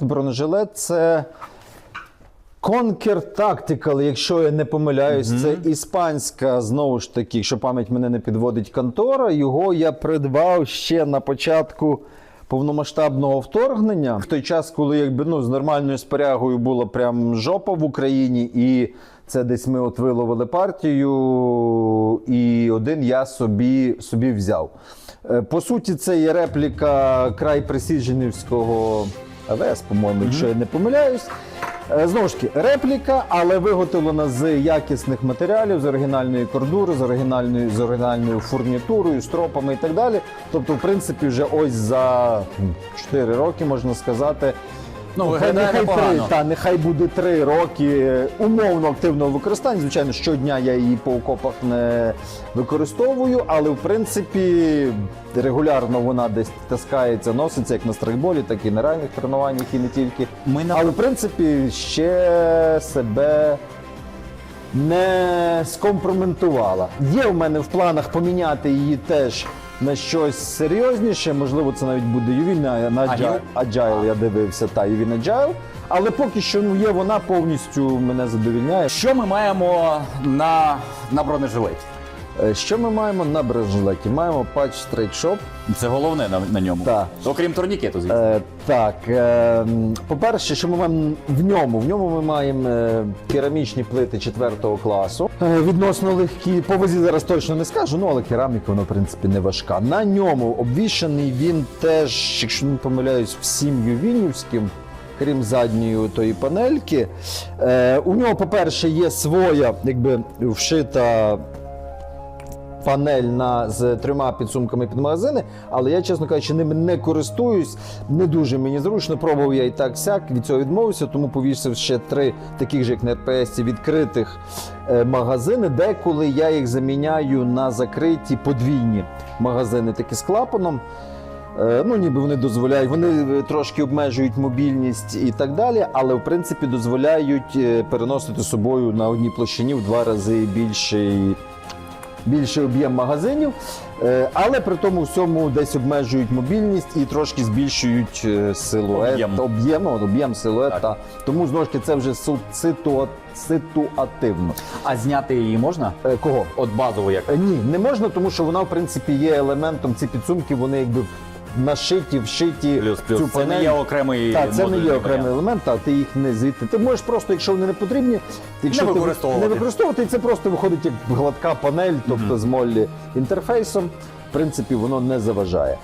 Бронежилет це Conquer Tactical, якщо я не помиляюсь, це іспанська, знову ж таки, якщо пам'ять мене не підводить контора. Його я придбав ще на початку повномасштабного вторгнення. В той час, коли якби, ну, з нормальною спорягою була прям жопа в Україні, і це десь ми от виловили партію, і один я собі, собі взяв. Е, По суті, це є репліка край Присіженівського АВС, по-моєму, якщо я не помиляюсь. Е, Знову ж таки, репліка, але виготовлена з якісних матеріалів, з оригінальної кордури, з оригінальною, з оригінальною фурнітурою, стропами і так далі. Тобто, в принципі, вже ось за м, 4 роки можна сказати. Ну, Хай- виглядає нехай три, та, нехай буде три роки умовно активного використання. Звичайно, щодня я її по окопах не використовую, але в принципі регулярно вона десь таскається, носиться як на страйкболі, так і на реальних тренуваннях, і не тільки. Ми на- Але в принципі ще себе не скомпроментувала. Є в мене в планах поміняти її теж на щось серйозніше. Можливо, це навіть буде ювільна на Agile? Я дивився, та ювільна Agile. Але поки що ну, є вона повністю мене задовільняє. Що ми маємо на, на бронежилеті? Е, Що ми маємо на бронежилеті? Маємо патч Straight Shop. Це головне на, на ньому. Так. Окрім турнікету, звісно. Е, так, е, по-перше, що ми маємо в ньому? В ньому ми маємо е, керамічні плити 4 класу. Е, відносно легкі. По вазі зараз точно не скажу, ну але кераміка, вона, в принципі, не важка. На ньому обвішаний він теж, якщо не помиляюсь, всім ювінівським. Крім задньої тої панельки. Е, у нього, по-перше, є своя, якби вшита панель на з трьома підсумками під магазини, але я, чесно кажучи, ними не користуюсь. Не дуже мені зручно. Пробував я і так сяк, від цього відмовився, тому повісив ще три таких же, як на РПС, відкритих е, магазини. Деколи я їх заміняю на закриті подвійні магазини, такі з клапаном. Е, Ну, ніби вони дозволяють, вони е, трошки обмежують мобільність і так далі, але в принципі дозволяють переносити собою на одній площині в два рази більший більший об'єм магазинів, е, але при тому всьому десь обмежують мобільність і трошки збільшують е, силует, Об'єм. об'єм силуета. Так. Тому знову ж таки це вже ситуа- ситуативно. А зняти її можна? Е, Кого? От базово як. Ні, не можна, тому що вона в принципі є елементом. Ці підсумки вони якби нашиті, вшиті Плюс, плюс. цю Це не є окремий Так, це не модульний є окремий варіант. елемент, а ти їх не звідти. Ти можеш просто, якщо вони не потрібні, якщо Не ти використовувати. не використовувати, і це просто виходить як гладка панель, тобто з моллі інтерфейсом. В принципі, воно не заважає.